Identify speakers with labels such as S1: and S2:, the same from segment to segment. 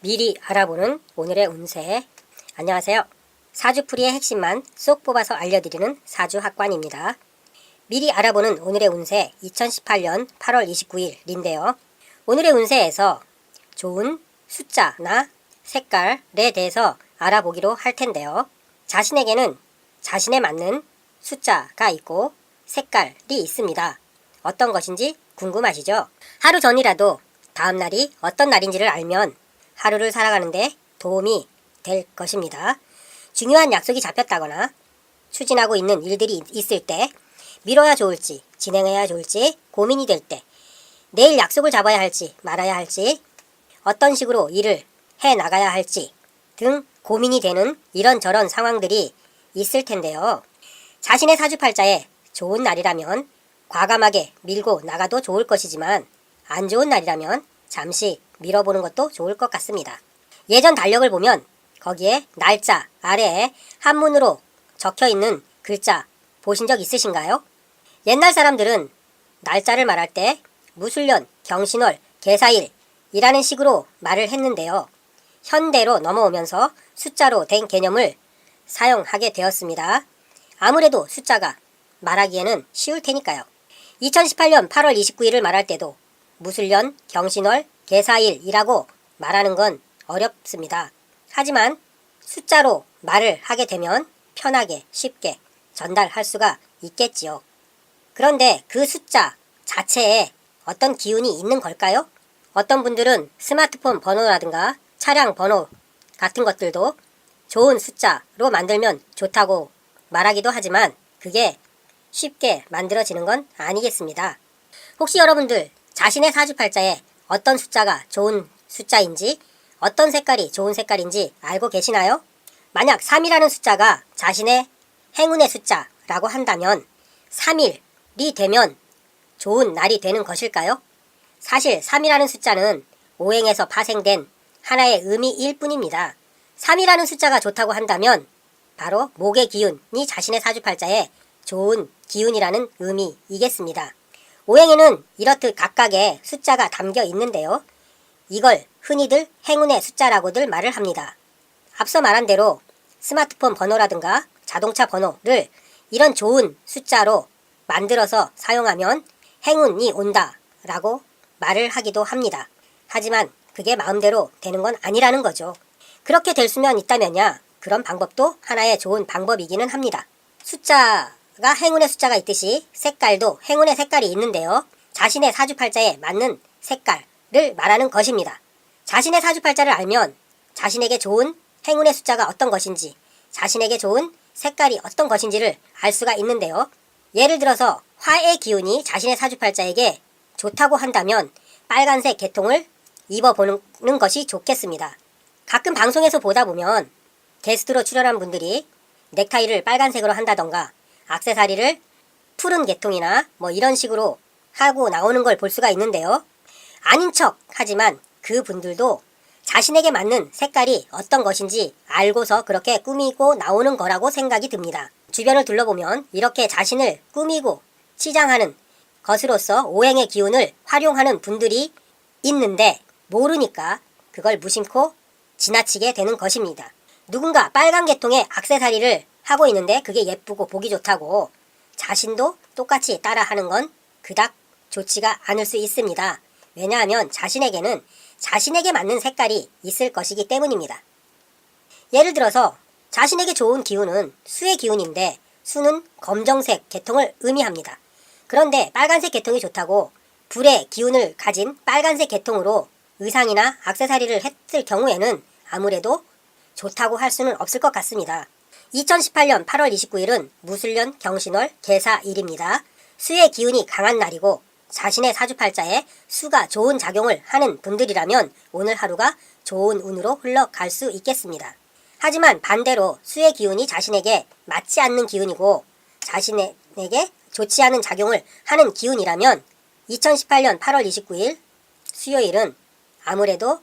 S1: 미리 알아보는 오늘의 운세. 안녕하세요. 사주풀이의 핵심만 쏙 뽑아서 알려드리는 사주학관입니다. 미리 알아보는 오늘의 운세 2018년 8월 29일인데요. 오늘의 운세에서 좋은 숫자나 색깔에 대해서 알아보기로 할 텐데요. 자신에게는 자신에 맞는 숫자가 있고 색깔이 있습니다. 어떤 것인지 궁금하시죠? 하루 전이라도 다음 날이 어떤 날인지를 알면 하루를 살아가는데 도움이 될 것입니다. 중요한 약속이 잡혔다거나 추진하고 있는 일들이 있을 때 미뤄야 좋을지 진행해야 좋을지 고민이 될 때 내일 약속을 잡아야 할지 말아야 할지 어떤 식으로 일을 해 나가야 할지 등 고민이 되는 이런저런 상황들이 있을 텐데요. 자신의 사주팔자에 좋은 날이라면 과감하게 밀고 나가도 좋을 것이지만 안 좋은 날이라면 잠시 밀어보는 것도 좋을 것 같습니다. 예전 달력을 보면 거기에 날짜 아래에 한문으로 적혀 있는 글자 보신 적 있으신가요? 옛날 사람들은 날짜를 말할 때 무술년, 경신월, 개사일이라는 식으로 말을 했는데요. 현대로 넘어오면서 숫자로 된 개념을 사용하게 되었습니다. 아무래도 숫자가 말하기에는 쉬울 테니까요. 2018년 8월 29일을 말할 때도 무술년, 경신월, 개사일이라고 말하는 건 어렵습니다. 하지만 숫자로 말을 하게 되면 편하게 쉽게 전달할 수가 있겠지요. 그런데 그 숫자 자체에 어떤 기운이 있는 걸까요? 어떤 분들은 스마트폰 번호라든가 차량 번호 같은 것들도 좋은 숫자로 만들면 좋다고 말하기도 하지만 그게 쉽게 만들어지는 건 아니겠습니다. 혹시 여러분들 자신의 사주팔자에 어떤 숫자가 좋은 숫자인지 어떤 색깔이 좋은 색깔인지 알고 계시나요? 만약 3이라는 숫자가 자신의 행운의 숫자라고 한다면 3일이 되면 좋은 날이 되는 것일까요? 사실 3이라는 숫자는 오행에서 파생된 하나의 의미일 뿐입니다. 3이라는 숫자가 좋다고 한다면 바로 목의 기운이 자신의 사주팔자에 좋은 기운이라는 의미이겠습니다. 오행에는 이렇듯 각각의 숫자가 담겨 있는데요. 이걸 흔히들 행운의 숫자라고들 말을 합니다. 앞서 말한 대로 스마트폰 번호라든가 자동차 번호를 이런 좋은 숫자로 만들어서 사용하면 행운이 온다라고 말을 하기도 합니다. 하지만 그게 마음대로 되는 건 아니라는 거죠. 그렇게 될 수면 있다면야 그런 방법도 하나의 좋은 방법이기는 합니다. 숫자 가 행운의 숫자가 있듯이 색깔도 행운의 색깔이 있는데요. 자신의 사주팔자에 맞는 색깔을 말하는 것입니다. 자신의 사주팔자를 알면 자신에게 좋은 행운의 숫자가 어떤 것인지, 자신에게 좋은 색깔이 어떤 것인지를 알 수가 있는데요. 예를 들어서 화의 기운이 자신의 사주팔자에게 좋다고 한다면 빨간색 계통을 입어보는 것이 좋겠습니다. 가끔 방송에서 보다 보면 게스트로 출연한 분들이 넥타이를 빨간색으로 한다던가 악세사리를 푸른 계통이나 뭐 이런 식으로 하고 나오는 걸 볼 수가 있는데요. 아닌 척 하지만 그 분들도 자신에게 맞는 색깔이 어떤 것인지 알고서 그렇게 꾸미고 나오는 거라고 생각이 듭니다. 주변을 둘러보면 이렇게 자신을 꾸미고 치장하는 것으로서 오행의 기운을 활용하는 분들이 있는데 모르니까 그걸 무심코 지나치게 되는 것입니다. 누군가 빨간 계통의 악세사리를 하고 있는데 그게 예쁘고 보기 좋다고 자신도 똑같이 따라하는 건 그닥 좋지가 않을 수 있습니다. 왜냐하면 자신에게는 자신에게 맞는 색깔이 있을 것이기 때문입니다. 예를 들어서 자신에게 좋은 기운은 수의 기운인데 수는 검정색 계통을 의미합니다. 그런데 빨간색 계통이 좋다고 불의 기운을 가진 빨간색 계통으로 의상이나 악세사리를 했을 경우에는 아무래도 좋다고 할 수는 없을 것 같습니다. 2018년 8월 29일은 무술년 경신월 개사일입니다. 수의 기운이 강한 날이고 자신의 사주팔자에 수가 좋은 작용을 하는 분들이라면 오늘 하루가 좋은 운으로 흘러갈 수 있겠습니다. 하지만 반대로 수의 기운이 자신에게 맞지 않는 기운이고 자신에게 좋지 않은 작용을 하는 기운이라면 2018년 8월 29일 수요일은 아무래도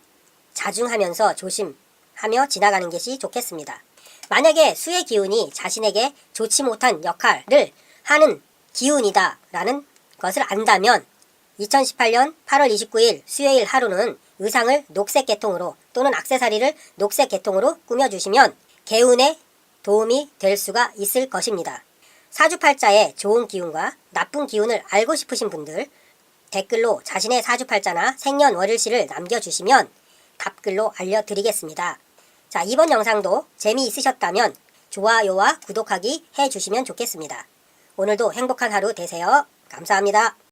S1: 자중하면서 조심하며 지나가는 것이 좋겠습니다. 만약에 수의 기운이 자신에게 좋지 못한 역할을 하는 기운이다 라는 것을 안다면 2018년 8월 29일 수요일 하루는 의상을 녹색 계통으로 또는 악세사리를 녹색 계통으로 꾸며주시면 개운에 도움이 될 수가 있을 것입니다. 사주팔자의 좋은 기운과 나쁜 기운을 알고 싶으신 분들 댓글로 자신의 사주팔자나 생년월일시를 남겨주시면 답글로 알려드리겠습니다. 자, 이번 영상도 재미있으셨다면 좋아요와 구독하기 해주시면 좋겠습니다. 오늘도 행복한 하루 되세요. 감사합니다.